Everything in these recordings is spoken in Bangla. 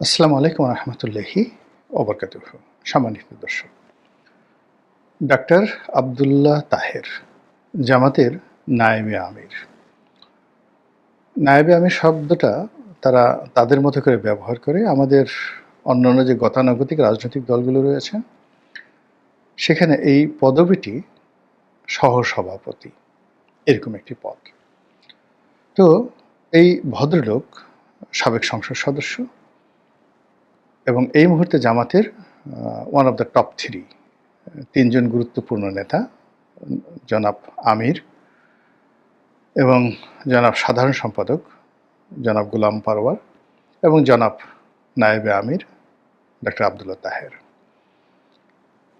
আসসালামু আলাইকুম রহমতুল্লাহি ওবরকাত সম্মানিত দর্শক, ডাক্তার আবদুল্লাহ তাহের, জামাতের নায়েবে আমির। নায়েবে আমির শব্দটা তারা তাদের মতো করে ব্যবহার করে আমাদের অন্যান্য যে গতানুগতিক রাজনৈতিক দলগুলো রয়েছে, সেখানে এই পদবিটি সহসভাপতি, এরকম একটি পদ। তো এই ভদ্রলোক সাবেক সংসদ সদস্য এবং এই মুহূর্তে জামাতের one of the top three তিনজন গুরুত্বপূর্ণ নেতা, জনাব আমির এবং জনাব সাধারণ সম্পাদক, জনাব গুলাম পারওয়ার এবং জনাব নায়েবে আমির ডক্টর আবদুল্লাহ তাহের।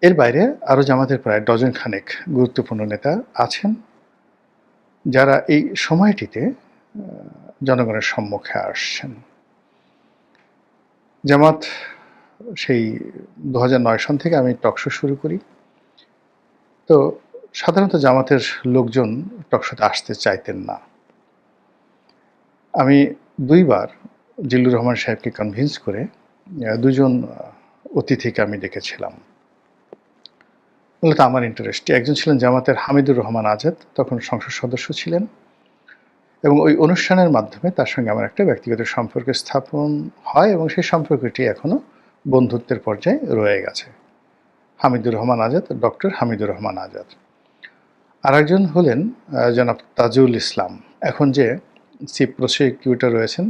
এর বাইরে আরও জামাতের প্রায় ডজন খানেক গুরুত্বপূর্ণ নেতা আছেন, যারা এই সময়টিতে জনগণের সম্মুখে আসছেন। জামাত, সেই দু সন থেকে আমি টকশো শুরু করি। তো সাধারণত জামাতের লোকজন টকশোতে আসতে চাইতেন না। আমি দুইবার জিল্লুর রহমান সাহেবকে কনভিন্স করে দুজন অতিথিকে আমি ডেকেছিলাম। মূলত আমার ইন্টারেস্ট একজন ছিলেন জামাতের হামিদুর রহমান আজাদ, তখন সংসদ সদস্য ছিলেন। এবং ওই অনুষ্ঠানের মাধ্যমে তার সঙ্গে আমার একটা ব্যক্তিগত সম্পর্ক স্থাপন হয় এবং সেই সম্পর্কটি এখনও বন্ধুত্বের পর্যায়ে রয়ে গেছে। হামিদুর রহমান আজাদ, ডক্টর হামিদুর রহমান আজাদ। আরেকজন হলেন জনাব তাজুল ইসলাম। এখন যে চিফ প্রসিকিউটর রয়েছেন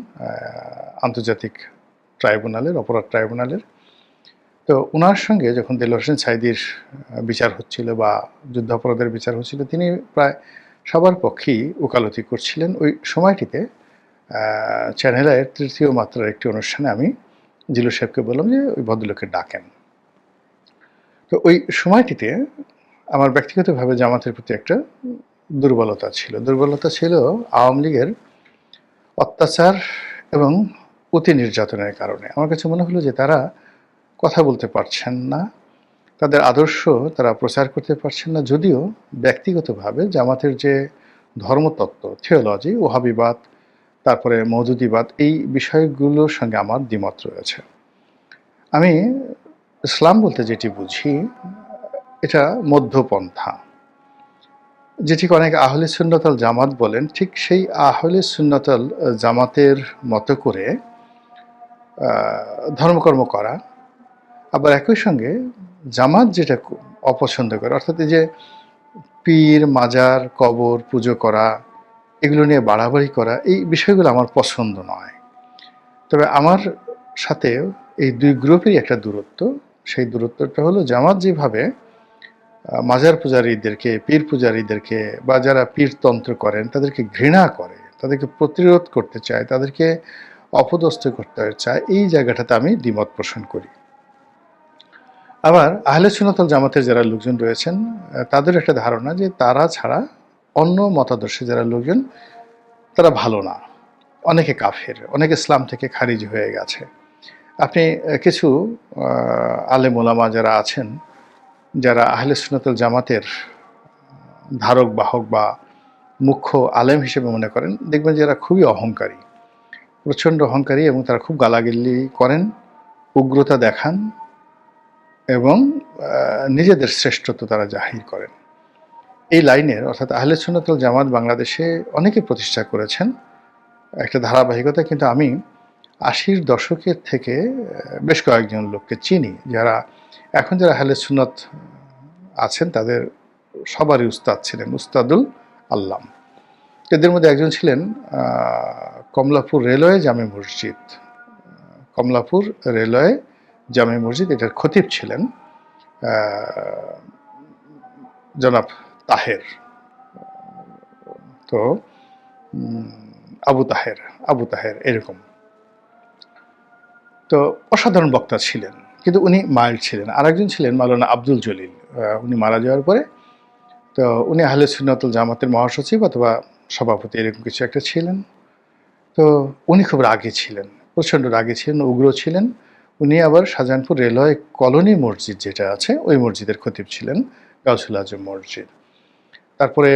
আন্তর্জাতিক ট্রাইব্যুনালের, অপরাধ ট্রাইব্যুনালের, তো ওনার সঙ্গে যখন দেলোয়ার হোসেন সাইদির বিচার হচ্ছিল বা যুদ্ধাপরাধের বিচার হচ্ছিল, তিনি প্রায় সবার পক্ষেই ওকালতি করছিলেন। ওই সময়টিতে চ্যানেলের তৃতীয় মাত্রার একটি অনুষ্ঠানে আমি জিলু সাহেবকে বললাম যে, ওই ভদ্রলোকে ডাকেন। তো ওই সময়টিতে আমার ব্যক্তিগতভাবে জামাতের প্রতি একটা দুর্বলতা ছিল। দুর্বলতা ছিল আওয়ামী লীগের অত্যাচার এবং অতি নির্যাতনের কারণে। আমার কাছে মনে হলো যে তারা কথা বলতে পারছেন না। তাদের আদর্শ তারা প্রচার করতে পারছেন না। যদিও ব্যক্তিগতভাবে জামাতের যে ধর্মতত্ত্ব থিওলজি ওহাবিবাদ, তারপরে মৌদুদিবাদ এই বিষয়গুলোর সঙ্গে আমার দ্বিমত রয়েছে। আমি ইসলাম বলতে যেটি বুঝি, এটা মধ্যপন্থা। যেটিকে অনেক আহলে সুন্নতল জামাত বলেন, ঠিক সেই আহলে সুন্নতল জামাতের মতো করে ধর্মকর্ম করা। আবার একই সঙ্গে জামাত যেটা অপছন্দ করে, অর্থাৎ এই যে পীর, মাজার, কবর, পুজো করা, এগুলো নিয়ে বাড়াবাড়ি করা, এই বিষয়গুলো আমার পছন্দ নয়। তবে আমার সাথে এই দুই গ্রুপেরই একটা দূরত্ব। সেই দূরত্বটা হলো জামাত যেভাবে মাজার পূজারীদেরকে, পীর পূজারীদেরকে বা যারা পীরতন্ত্র করেন, তাদেরকে ঘৃণা করে, তাদেরকে প্রতিরোধ করতে চায়, তাদেরকে অপদস্থ করতে চায়, এই জায়গাটাতে আমি দ্বিমত পোষণ করি। আবার আহলে সুন্নতল জামাতের যারা লোকজন রয়েছেন তাদের একটা ধারণা যে তারা ছাড়া অন্য মতাদর্শে যারা লোকজন তারা ভালো না। অনেকে কাফের অনেকে ইসলাম থেকে খারিজ হয়ে গেছে। আপনি কিছু আহ, আলেম ওলামা যারা আছেন যারা আহলে সুন্নতল জামাতের ধারক বাহক বা মুখ্য আলেম হিসেবে মনে করেন দেখবেন যে এরা খুবই অহংকারী। প্রচণ্ড অহংকারী এবং তারা খুব গালাগিল্লি করেন উগ্রতা দেখান এবং নিজেদের শ্রেষ্ঠত্ব তারা জাহির করেন। এই লাইনের, অর্থাৎ আহলে সুন্নতুল জামাত বাংলাদেশে অনেকে প্রতিষ্ঠা করেছেন। একটা ধারাবাহিকতা কিন্তু আমি আশির দশকের থেকে বেশ কয়েকজন লোককে চিনি, যারা এখন যারা আহলে সুন্নত আছেন, তাদের সবারই উস্তাদ ছিলেন উস্তাদুল আল্লাম। এদের মধ্যে একজন ছিলেন কমলাপুর রেলওয়ে জামে মসজিদ। কমলাপুর রেলওয়ে জামে মসজিদ, এটার খতিব ছিলেন জনাব তাহের। তো আবু তাহের আবু তাহের এরকম। তো, অসাধারণ বক্তা ছিলেন, কিন্তু উনি মাইল্ড ছিলেন। আরেকজন ছিলেন মালানা আব্দুল জলিল উনি মারা যাওয়ার পরে, তো উনি আহলে সুন্নাতুল জামাতের মহাসচিব অথবা সভাপতি, এরকম কিছু একটা ছিলেন। তো, উনি খুব রাগে ছিলেন, প্রচণ্ড রাগে ছিলেন, উগ্র ছিলেন। উনি আবার শাহজাহানপুর রেলওয়ে কলোনি মসজিদ যেটা আছে, ওই মসজিদের খতিব ছিলেন, গাউসুল আজম মসজিদ। তারপরে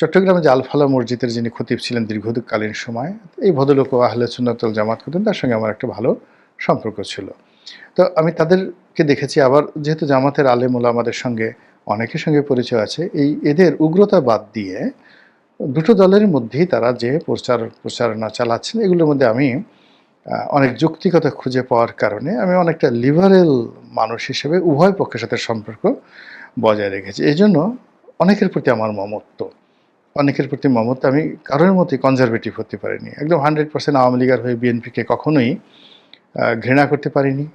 চট্টগ্রামে যে আলফালা মসজিদের যিনি খতিব ছিলেন দীর্ঘকালীন সময়, এই ভদ্রলোক আহলে সুন্নাতুল জামাত করতেন তার সঙ্গে আমার একটা ভালো সম্পর্ক ছিল। তো আমি তাদেরকে দেখেছি, আবার যেহেতু জামাতের আলেম আমাদের সঙ্গে অনেকের সঙ্গে পরিচয় আছে, এই এদের উগ্রতা বাদ দিয়ে দুটো দলের মধ্যেই তারা যে প্রচার প্রচারণা চালাচ্ছেন, এগুলোর মধ্যে আমি অনেক যৌক্তিকতা খুঁজে পাওয়ার কারণে আমি অনেকটা লিবারেল মানুষ হিসেবে উভয় পক্ষের সাথে সম্পর্ক বজায় রেখেছি। এই জন্য অনেকের প্রতি আমার মমত্ব, অনেকের প্রতি মমত্ব আমি কারোর মতোই কনজারভেটিভ হতে পারিনি। একদম হান্ড্রেড পার্সেন্ট আওয়ামী লীগের হয়ে বিএনপিকে কখনোই ঘৃণা করতে পারিনি।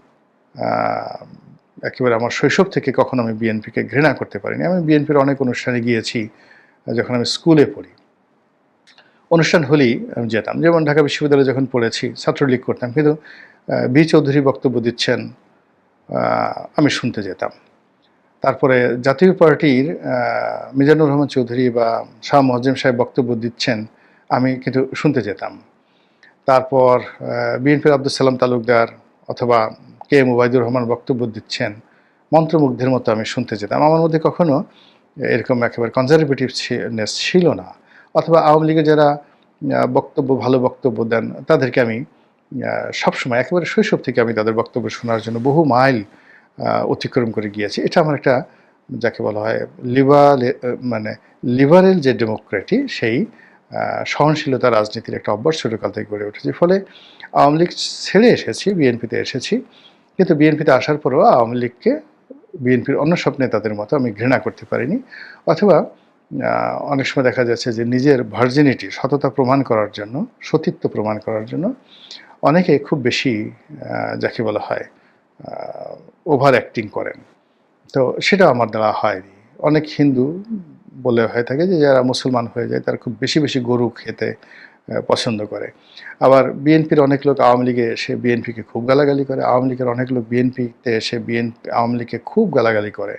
একেবারে আমার শৈশব থেকে কখনো আমি বিএনপিকে ঘৃণা করতে পারিনি। আমি বিএনপির অনেক অনুষ্ঠানে গিয়েছি যখন আমি স্কুলে পড়ি। অনুষ্ঠান হলেই আমি যেতাম। যেমন ঢাকা বিশ্ববিদ্যালয়ে যখন পড়েছি, ছাত্রলীগ করতাম, কিন্তু বি চৌধুরী বক্তব্য দিচ্ছেন আমি শুনতে যেতাম। তারপরে জাতীয় পার্টির মিজানুর রহমান চৌধুরী বা শাহ মহজিম সাহেব বক্তব্য দিচ্ছেন, আমি কিন্তু শুনতে যেতাম। তারপর বিএনপির আব্দুল সালাম তালুকদার অথবা কে এম ওবায়দুর রহমান বক্তব্য দিচ্ছেন, মন্ত্রমুগ্ধের মতো আমি শুনতে যেতাম। আমার মধ্যে কখনো এরকম একেবারে কনজারভেটিভনেস ছিল না। অথবা আওয়ামী লীগের যারা বক্তব্য, ভালো বক্তব্য দেন, তাদেরকে আমি সবসময় একেবারে শৈশব থেকে আমি তাদের বক্তব্য শোনার জন্য বহু মাইল অতিক্রম করে গিয়েছি। এটা আমার একটা, যাকে বলা হয় লিবার মানে লিবারেল যে ডেমোক্রেটি, সেই সহনশীলতা রাজনীতির একটা অভ্যাস ছোটকাল থেকে গড়ে উঠেছে। ফলে আওয়ামী লীগ ছেড়ে এসেছি, বিএনপিতে এসেছি। কিন্তু বিএনপিতে আসার পরেও আওয়ামী লীগকে, বিএনপির অন্য সব নেতাদের মতো আমি ঘৃণা করতে পারিনি। অথবা অনেক সময় দেখা যাচ্ছে যে নিজের ভার্জিনিটি সততা প্রমাণ করার জন্য, সতীত্ব প্রমাণ করার জন্য অনেকে খুব বেশি যাকে বলা হয় ওভার অ্যাক্টিং করেন। তো সেটা আমার দ্বারা হয়নি। অনেক হিন্দু বলে হয়ে থাকে যে যারা মুসলমান হয়ে যায়, তারা খুব বেশি বেশি গরু খেতে পছন্দ করে। আবার বিএনপির অনেক লোক আওয়ামী লীগে এসে বিএনপিকে খুব গালাগালি করে। আওয়ামী লীগের অনেক লোক বিএনপিতে এসে বিএনপি আওয়ামী লীগকে খুব গালাগালি করে।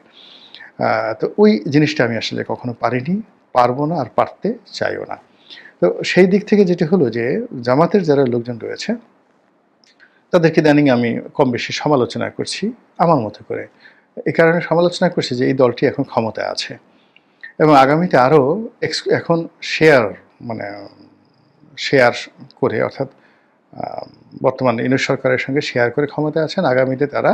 তো ওই জিনিসটা আমি আসলে কখনো পারিনি, পারব না আর পারতে চাইও না। তো সেই দিক থেকে যেটা হলো যে, জামাতের যারা লোকজন রয়েছে, তাদেরকে ইদানিং আমি কম বেশি সমালোচনা করছি আমার মতো করে। এই কারণে সমালোচনা করছি যে, এই দলটি এখন ক্ষমতায় আছে। এবং আগামীতে আরও এখন শেয়ার মানে শেয়ার করে, অর্থাৎ বর্তমান ইউনিট সরকারের সঙ্গে শেয়ার করে ক্ষমতায় আছেন। আগামীতে তারা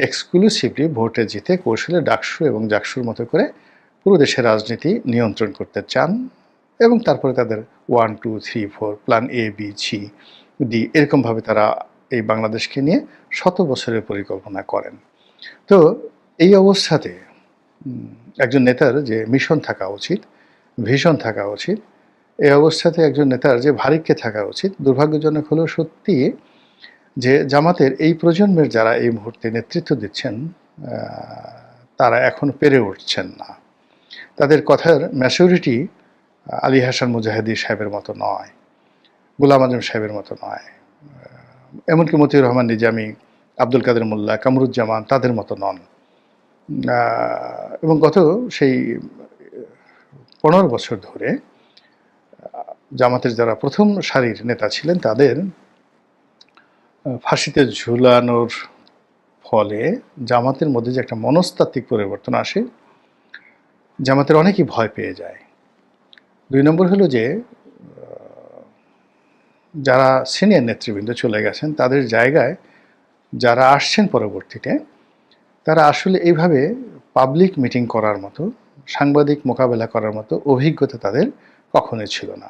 এক্সক্লুসিভলি ভোটে জিতে কৌশলে ডাকসু এবং জাকসুর মতো করে পুরো দেশের রাজনীতি নিয়ন্ত্রণ করতে চান এবং তারপরে তাদের one two three four plan A B C D এরকমভাবে তারা এই বাংলাদেশকে নিয়ে শত বছরের পরিকল্পনা করেন। তো এই অবস্থাতে একজন নেতার যে মিশন থাকা উচিত ভিশন থাকা উচিত, এই অবস্থাতে একজন নেতার যে ভারিক্যে থাকা উচিত, দুর্ভাগ্যজনক হলেও সত্যি যে জামাতের এই প্রজন্মের যারা এই মুহূর্তে নেতৃত্ব দিচ্ছেন তারা এখন পেরে উঠছেন না। তাদের কথার ম্যাচুরিটি আলী হাসান মুজাহিদি সাহেবের মতো নয়, গোলাম আজম সাহেবের মতো নয় এমনকি মতিউর রহমান নিজামী, আব্দুল কাদের মোল্লা, কামরুজ্জামান তাদের মতো নন। এবং গত সেই পনেরো বছর ধরে জামাতের যারা প্রথম সারির নেতা ছিলেন তাদের ফাঁসিতে ঝুলানোর ফলে জামাতের মধ্যে যে একটা মনস্তাত্ত্বিক পরিবর্তন আসে, জামাতের অনেকেই ভয় পেয়ে যায়। দুই নম্বর হলো যে যারা সিনিয়র নেতৃবৃন্দ চলে গেছেন, তাদের জায়গায় যারা আসছেন পরবর্তীতে, তারা আসলে এইভাবে পাবলিক মিটিং করার মতো, সাংবাদিক মোকাবেলা করার মতো অভিজ্ঞতা তাদের কখনোই ছিল না।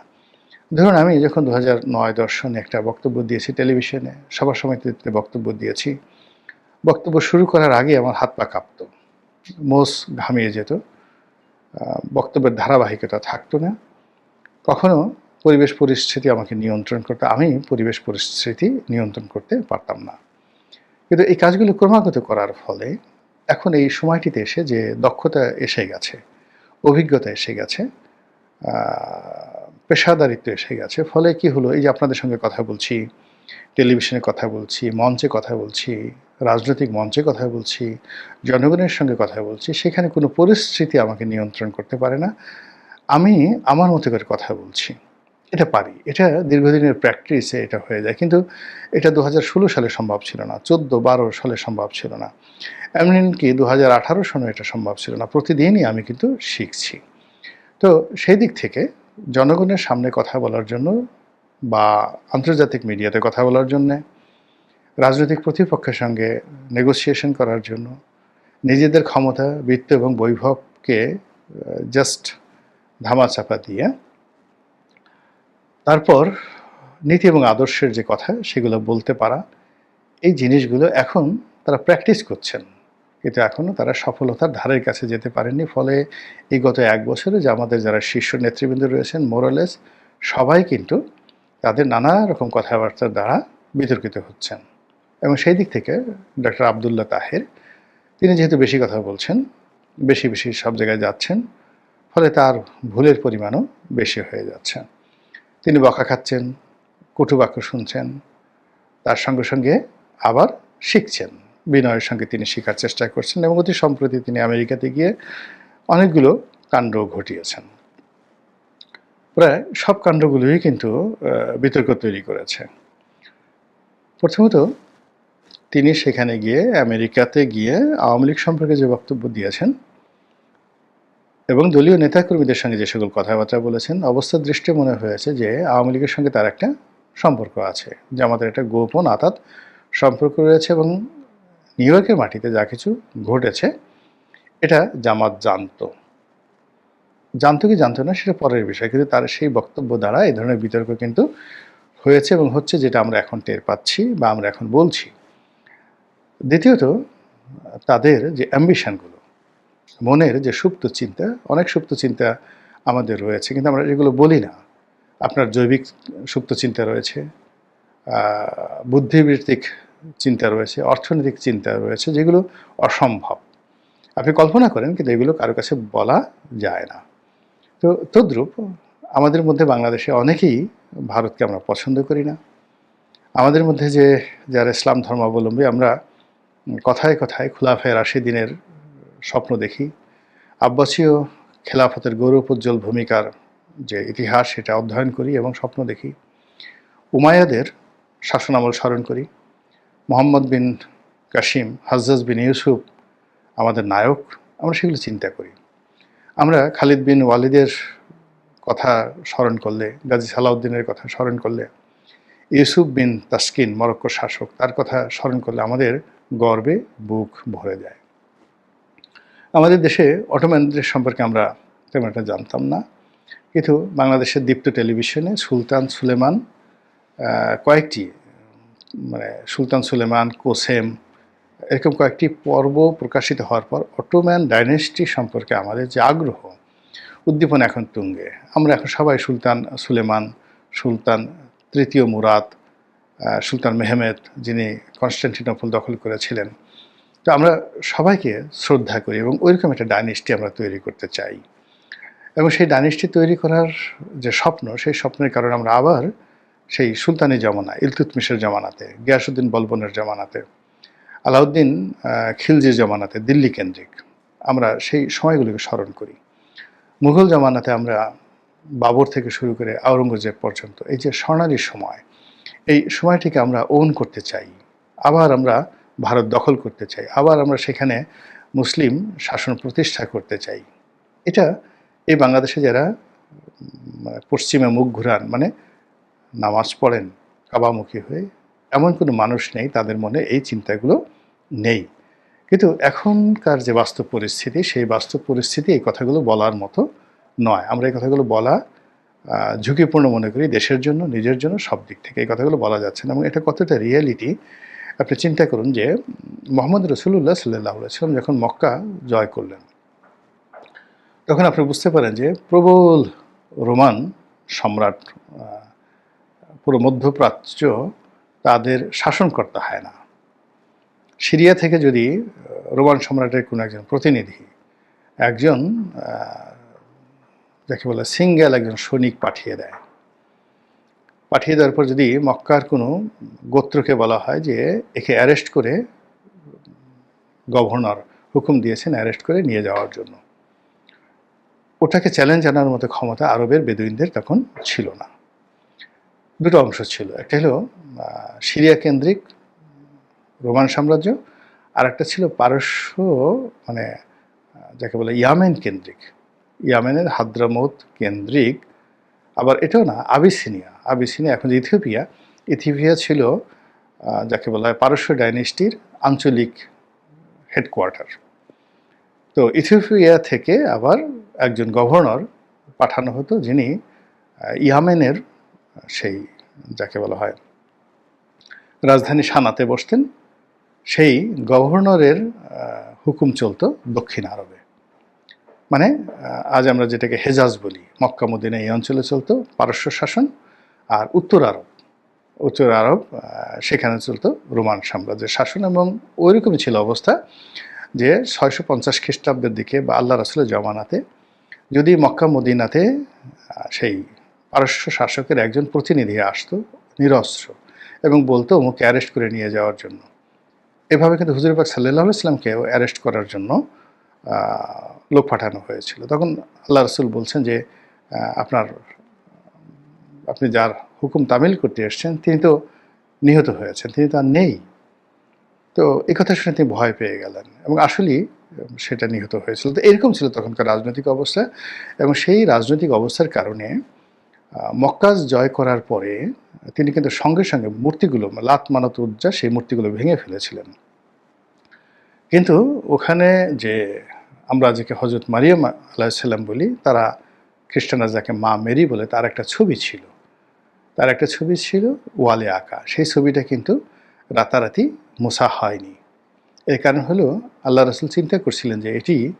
ধরুন, আমি যখন দু হাজার নয় দর্শনে একটা বক্তব্য দিয়েছি টেলিভিশনে, সবার সমিতিতে বক্তব্য দিয়েছি। বক্তব্য শুরু করার আগে আমার হাত পা কাঁপত, মোষ ঘামিয়ে যেত। বক্তব্যের ধারাবাহিকতা থাকতো না। কখনো পরিবেশ পরিস্থিতি আমাকে নিয়ন্ত্রণ করতে, আমি পরিবেশ পরিস্থিতি নিয়ন্ত্রণ করতে পারতাম না। কিন্তু এই কাজগুলো ক্রমাগত করার ফলে এখন এই সময়টিতে এসে যে দক্ষতা এসে গেছে, অভিজ্ঞতা এসে গেছে পেশাদারিত্ব এসে গেছে। ফলে কি হলো? এই যে আপনাদের সঙ্গে কথা বলছি, টেলিভিশনে কথা বলছি, মঞ্চে কথা বলছি, রাজনৈতিক মঞ্চে কথা বলছি, জনগণের সঙ্গে কথা বলছি, সেখানে কোনো পরিস্থিতি আমাকে নিয়ন্ত্রণ করতে পারে না। আমি আমার মতো করে কথা বলছি। এটা পারি। এটা দীর্ঘদিনের প্র্যাকটিসে এটা হয়ে যায়। কিন্তু এটা দু হাজার ষোলো সালে সম্ভব ছিল না। চোদ্দ বারো সালে সম্ভব ছিল না। এমনকি দু হাজার আঠারো সনে এটা সম্ভব ছিল না। প্রতিদিনই আমি কিন্তু শিখছি। তো সেই দিক থেকে জনগণের সামনে কথা বলার জন্য বা আন্তর্জাতিক মিডিয়াতে কথা বলার জন্যে, রাজনৈতিক প্রতিপক্ষের সঙ্গে নেগোসিয়েশন করার জন্য, নিজেদের ক্ষমতা, বৃত্ত এবং বৈভবকে জাস্ট ধামাচাপা দিয়ে, তারপর নীতি এবং আদর্শের যে কথা সেগুলো বলতে পারা, এই জিনিসগুলো এখন তারা প্র্যাকটিস করছেন। কিন্তু এখনও তারা সফলতার ধারের কাছে যেতে পারেননি। ফলে এই গত এক বছরে যে আমাদের যারা শীর্ষ নেতৃবৃন্দ রয়েছেন মোরালেস সবাই কিন্তু তাদের নানা রকম কথাবার্তার দ্বারা বিতর্কিত হচ্ছেন। এবং সেই দিক থেকে ডক্টর আবদুল্লাহ তাহের, তিনি যেহেতু বেশি কথা বলছেন, বেশি বেশি সব জায়গায় যাচ্ছেন, ফলে তার ভুলের পরিমাণও বেশি হয়ে যাচ্ছে। তিনি বকা খাচ্ছেন, কটু বাক্য শুনছেন, তার সঙ্গে সঙ্গে আবার শিখছেন। বিনয়ের সঙ্গে তিনি শেখার চেষ্টা করছেন এবং অতি সম্প্রতি তিনি আমেরিকাতে গিয়ে অনেকগুলো কাণ্ড ঘটিয়েছেন। প্রায় সব কাণ্ডগুলোই কিন্তু বিতর্ক তৈরি করেছে। প্রথমত, তিনি সেখানে গিয়ে আমেরিকাতে গিয়ে আওয়ামী লীগ সম্পর্কে যে বক্তব্য দিয়েছেন এবং দলীয় নেতাকর্মীদের সঙ্গে যে সকল কথাবার্তা বলেছেন অবস্থার দৃষ্টি মনে হয়েছে যে আওয়ামী লীগের সঙ্গে তার একটা সম্পর্ক আছে। যে আমাদের একটা গোপন আতাত সম্পর্ক রয়েছে এবং নিউ ইয়র্কের মাটিতে যা কিছু ঘটেছে, এটা জামাত জানতো। জানতো কি জানতো না সেটা পরের বিষয়, কিন্তু তার সেই বক্তব্য দ্বারা এই ধরনের বিতর্ক কিন্তু হয়েছে এবং হচ্ছে যেটা আমরা এখন টের পাচ্ছি বা আমরা এখন বলছি। দ্বিতীয়ত, তাদের যে অ্যাম্বিশনগুলো, মনের যে সুপ্ত চিন্তা, অনেক সুপ্ত চিন্তা আমাদের রয়েছে, কিন্তু আমরা এগুলো বলি না। আপনার জৈবিক সুপ্ত চিন্তা রয়েছে বুদ্ধিবৃত্তিক চিন্তা রয়েছে, অর্থনৈতিক চিন্তা রয়েছে যেগুলো অসম্ভব। আপনি কল্পনা করেন কিন্তু এগুলো কারও কাছে বলা যায় না। তো তদ্রূপ আমাদের মধ্যে বাংলাদেশে অনেকেই ভারতকে আমরা পছন্দ করি না। আমাদের মধ্যে যে যারা ইসলাম ধর্মাবলম্বী আমরা কথায় কথায় খোলাফায় রাশি দিনের স্বপ্ন দেখি। আব্বাসীয় খেলাফতের গৌরবোজ্জ্বল ভূমিকার যে ইতিহাস সেটা অধ্যয়ন করি এবং স্বপ্ন দেখি। উমায়াদের শাসনামল স্মরণ করি। মোহাম্মদ বিন কাসিম হাজ্জাজ বিন ইউসুফ, আমাদের নায়ক, আমরা সেগুলো চিন্তা করি। আমরা খালিদ বিন ওয়ালিদের কথা স্মরণ করলে, গাজী সালাউদ্দিনের কথা স্মরণ করলে, ইউসুফ বিন তাসকিন মরক্কোর শাসক, তার কথা স্মরণ করলে আমাদের গর্বে বুক ভরে যায়। আমাদের দেশে অটোম্যানদের সম্পর্কে আমরা তেমন একটা জানতাম না। কিন্তু বাংলাদেশের দীপ্ত টেলিভিশনে সুলতান সুলেমান কয়েকটি মানে সুলতান সুলেমান, কোসেম, এরকম কয়েকটি পর্ব প্রকাশিত হওয়ার পর অটোম্যান ডাইনেস্টি সম্পর্কে আমাদের যে আগ্রহ, উদ্দীপনা এখন তুঙ্গে। আমরা এখন সবাই সুলতান সুলেমান, সুলতান তৃতীয় মুরাদ সুলতান মেহমেদ যিনি কনস্টান্টিনোপল দখল করেছিলেন। তো আমরা সবাইকে শ্রদ্ধা করি এবং ওইরকম একটা ডাইনেস্টি আমরা তৈরি করতে চাই। এবং সেই ডাইনেস্টি তৈরি করার যে স্বপ্ন, সেই স্বপ্নের কারণে আমরা আবার সেই সুলতানি জামানা, ইলতুতমিশের জামানাতে গিয়াসুদ্দিন বলবনের জামানাতে, আলাউদ্দিন খিলজির জামানাতে দিল্লি কেন্দ্রিক। আমরা সেই সময়গুলিকে স্মরণ করি। মুঘল জামানাতে আমরা বাবর থেকে শুরু করে আওরঙ্গজেব পর্যন্ত এই যে স্বর্ণালী সময়, এই সময়টিকে আমরা ওন করতে চাই। আবার আমরা ভারত দখল করতে চাই। আবার আমরা সেখানে মুসলিম শাসন প্রতিষ্ঠা করতে চাই। এটা এই বাংলাদেশে যারা মানে পশ্চিমে মুখ ঘুরান মানে নামাজ পড়েন, কাবামুখী হয়ে এমন কোনো মানুষ নেই, তাদের মনে এই চিন্তাগুলো নেই। কিন্তু এখনকার যে বাস্তব পরিস্থিতি, সেই বাস্তব পরিস্থিতি এই কথাগুলো বলার মতো নয়। আমরা এই কথাগুলো বলা ঝুঁকিপূর্ণ মনে করি, দেশের জন্য, নিজের জন্য, সব দিক থেকে এই কথাগুলো বলা যাচ্ছে না এবং এটা কতটা রিয়েলিটি আপনি চিন্তা করুন যে, মোহাম্মদ রসুল্লাহ সাল্লাহ সাল্লাম যখন মক্কা জয় করলেন, তখন আপনি বুঝতে পারেন যে প্রবল রোমান সম্রাট পুরো মধ্যপ্রাচ্য তাদের শাসনকর্তা হয় না। সিরিয়া থেকে যদি রোমান সম্রাটের কোনো একজন প্রতিনিধি, একজন যাকে বলে সিঙ্গেল একজন সৈনিক পাঠিয়ে দেয়, পাঠিয়ে দেওয়ার পর যদি মক্কার কোনো গোত্রকে বলা হয় যে একে অ্যারেস্ট করে গভর্নর হুকুম দিয়েছেন অ্যারেস্ট করে নিয়ে যাওয়ার জন্য। ওটাকে চ্যালেঞ্জ আনার মতো ক্ষমতা আরবের বেদুইনদের তখন ছিল না। দুটো অংশ ছিল। একটা হলো সিরিয়া কেন্দ্রিক রোমান সাম্রাজ্য আর একটা ছিল পারস্য মানে যাকে বলে ইয়ামেন কেন্দ্রিক। ইয়ামেনের হাদ্রামত কেন্দ্রিক, আবার এটাও না, আবিসিনিয়া। আবিসিনিয়া, এখন যে ইথিওপিয়া ইথিওপিয়া ছিল যাকে বলা হয় পারস্য ডাইনেস্টির আঞ্চলিক হেডকোয়ার্টার। তো ইথিওপিয়া থেকে আবার একজন গভর্নর পাঠানো হতো, যিনি ইয়ামেনের সেই, যাকে বলা হয়, রাজধানী সানাতে বসতেন, সেই গভর্নরের হুকুম চলত দক্ষিণ আরবে। মানে আজ আমরা যেটাকে হেজাজ বলি, মক্কা মদিনা এই অঞ্চলে চলতো, পারস্য শাসন, আর উত্তর আরব। উত্তর আরব সেখানে চলতো রোমান সাম্রাজ্যের শাসন এবং ওইরকমই ছিল অবস্থা যে ছয়শো পঞ্চাশ খ্রিস্টাব্দের দিকে বা আল্লাহ রাসুলের জমানাতে যদি মক্কা মদিনাতে সেই পারস্য শাসকের একজন প্রতিনিধি আসতো, নিরস্ত্র এবং বলতো ওকে অ্যারেস্ট করে নিয়ে যাওয়ার জন্য। এভাবে কিন্তু হুজুর পাক সাল্লাহ ইসলামকেও অ্যারেস্ট করার জন্য লোক পাঠানো হয়েছিল। তখন আল্লাহ রসুল বলছেন যে আপনার, আপনি যার হুকুম তামিল করতে এসছেন, তিনি তো নিহত হয়েছেন, তিনি তো আর নেই। তো এই কথা শুনে তিনি ভয় পেয়ে গেলেন এবং আসলেই সেটা নিহত হয়েছিল। তো এরকম ছিল তখনকার রাজনৈতিক অবস্থা এবং সেই রাজনৈতিক অবস্থার কারণে মক্কাজ জয় করার পরে তিনি কিন্তু সঙ্গে সঙ্গে মূর্তিগুলো, লাত মানত উজ্জা সেই মূর্তিগুলো ভেঙে ফেলেছিলেন। কিন্তু ওখানে যে আমরা যাকে হজরত মারিয়াম আলাহিসাল্লাম বলি, তারা খ্রিস্টানরা যাকে মা মেরি বলে তার একটা ছবি ছিল। তার একটা ছবি ছিল ওয়ালে আঁকা। সেই ছবিটা কিন্তু রাতারাতি মুসা হয়নি। এর কারণ হলো, আল্লাহ রসুল চিন্তা করছিলেন যে এটি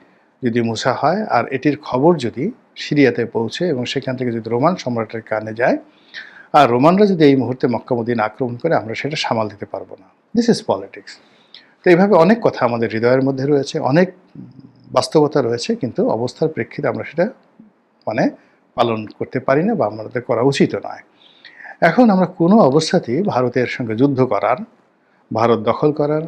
যদি মুসা হয় আর এটির খবর যদি সিরিয়াতে পৌঁছে এবং সেখান থেকে যদি রোমান সম্রাটের কানে যায়, আর রোমানরা যদি এই মুহূর্তে মক্কামুদ্দিন আক্রমণ করে, আমরা সেটা সামাল দিতে পারব না। দিস ইজ পলিটিক্স তো এইভাবে অনেক কথা আমাদের হৃদয়ের মধ্যে রয়েছে, অনেক বাস্তবতা রয়েছে, কিন্তু অবস্থার প্রেক্ষিতে আমরা সেটা মানে পালন করতে পারি না বা আমাদের করা উচিত নয়। এখন আমরা কোনো অবস্থাতেই ভারতের সঙ্গে যুদ্ধ করার, ভারত দখল করার,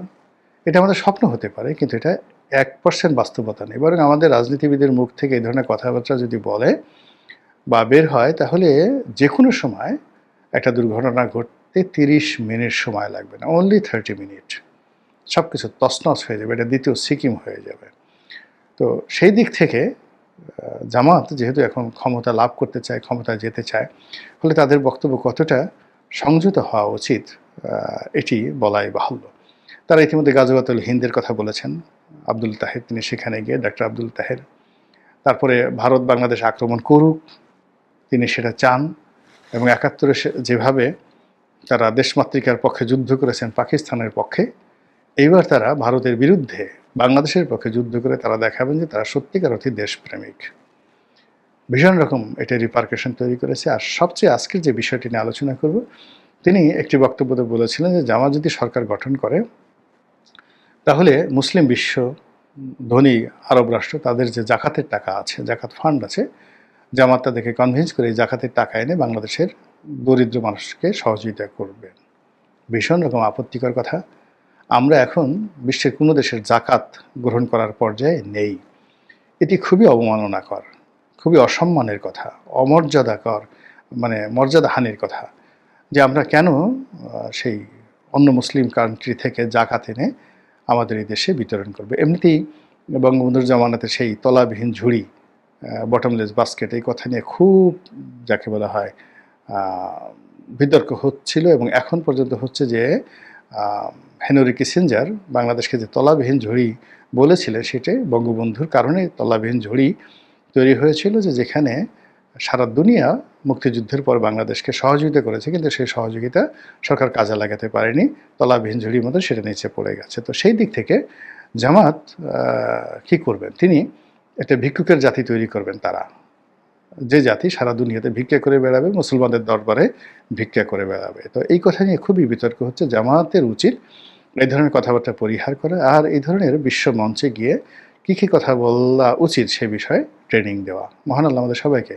এটা আমাদের স্বপ্ন হতে পারে, কিন্তু এটা এক পার্সেন্ট বাস্তবতা নেই। বরং আমাদের রাজনীতিবিদের মুখ থেকে এই ধরনের কথাবার্তা যদি বলে বা বের হয়, তাহলে যে কোনো সময় একটা দুর্ঘটনা ঘটতে তিরিশ মিনিট সময় লাগবে না। অনলি থার্টি মিনিট সব কিছু তছনছ হয়ে যাবে, এটা দ্বিতীয় সিকিম হয়ে যাবে। তো সেই দিক থেকে জামাত যেহেতু এখন ক্ষমতা লাভ করতে চায়, ক্ষমতা যেতে চায়, ফলে তাদের বক্তব্য কতটা সংযত হওয়া উচিত এটি বলাই বাহুল্য। তারা ইতিমধ্যে গাজওয়াতুল হিন্দের কথা বলেছেন। আব্দুল তাহের, তিনি সেখানে গিয়ে ডাক্তার আব্দুল তাহের। তারপরে ভারত বাংলাদেশ আক্রমণ করুক, তিনি সেটা চান এবং একাত্তরে যেভাবে তারা দেশমাতৃকার পক্ষে যুদ্ধ করেছেন পাকিস্তানের পক্ষে, এইবার তারা ভারতের বিরুদ্ধে, বাংলাদেশের পক্ষে যুদ্ধ করে তারা দেখাবেন যে তারা সত্যিকার অর্থে দেশপ্রেমিক। ভীষণ রকম এটা রিপার্কেশন তৈরি করেছে। আর সবচেয়ে আজকের যে বিষয়টি নিয়ে আলোচনা করব, তিনি একটি বক্তব্যতে বলেছিলেন যে জামা যদি সরকার গঠন করে তাহলে মুসলিম বিশ্ব, ধনী আরব রাষ্ট্র, তাদের যে জাকাতের টাকা আছে, জাকাত ফান্ড আছে জামাত তাদেরকে কনভিন্স করে এই জাকাতের টাকা এনে বাংলাদেশের দরিদ্র মানুষকে সহযোগিতা করবে। ভীষণ রকম আপত্তিকর কথা। আমরা এখন বিশ্বের কোনো দেশের জাকাত গ্রহণ করার পর্যায়ে নেই। এটি খুবই অবমাননাকর, খুবই অসম্মানের কথা, অমর্যাদাকর মানে মর্যাদাহানির কথা যে আমরা কেন সেই অন্য মুসলিম কান্ট্রি থেকে জাকাত এনে আমাদের এই দেশে বিতরণ করবে। এমনিতেই বঙ্গবন্ধুর জামানাতে সেই তলাবিহীন ঝুড়ি বটমলেস বাস্কেট এই কথা নিয়ে খুব যাকে বলা হয় বিতর্ক হচ্ছিল এবং এখন পর্যন্ত হচ্ছে যে হেনরি কিসেঞ্জার বাংলাদেশকে যে তলাবিহীন ঝুড়ি বলেছিলেন সেটাই বঙ্গবন্ধুর কারণে তলাবিহীন ঝুড়ি তৈরি হয়েছিল যে যেখানে সারা দুনিয়া মুক্তিযুদ্ধের পর বাংলাদেশকে সহযোগিতা করেছে, কিন্তু সেই সহযোগিতা সরকার কাজে লাগাতে পারেনি। তলাবিহীন ঝুড়ির মতো সেটা নিচে পড়ে গেছে। তো সেই দিক থেকে জামাত কি করবেন? তিনি একটা ভিক্ষুকের জাতি তৈরি করবেন তারা। যে জাতি সারা দুনিয়াতে ভিক্ষা করে বেড়াবে, মুসলমানদের দরবারে ভিক্ষা করে বেড়াবে। তো এই কথা নিয়ে খুবই বিতর্ক হচ্ছে। জামাতের উচিত এই ধরনের কথাবার্তা পরিহার করা আর এই ধরনের বিশ্ব মঞ্চে গিয়ে কী কী কথা বলা উচিত সে বিষয়ে ট্রেনিং দেওয়া। মহান আল্লাহ আমাদের সবাইকে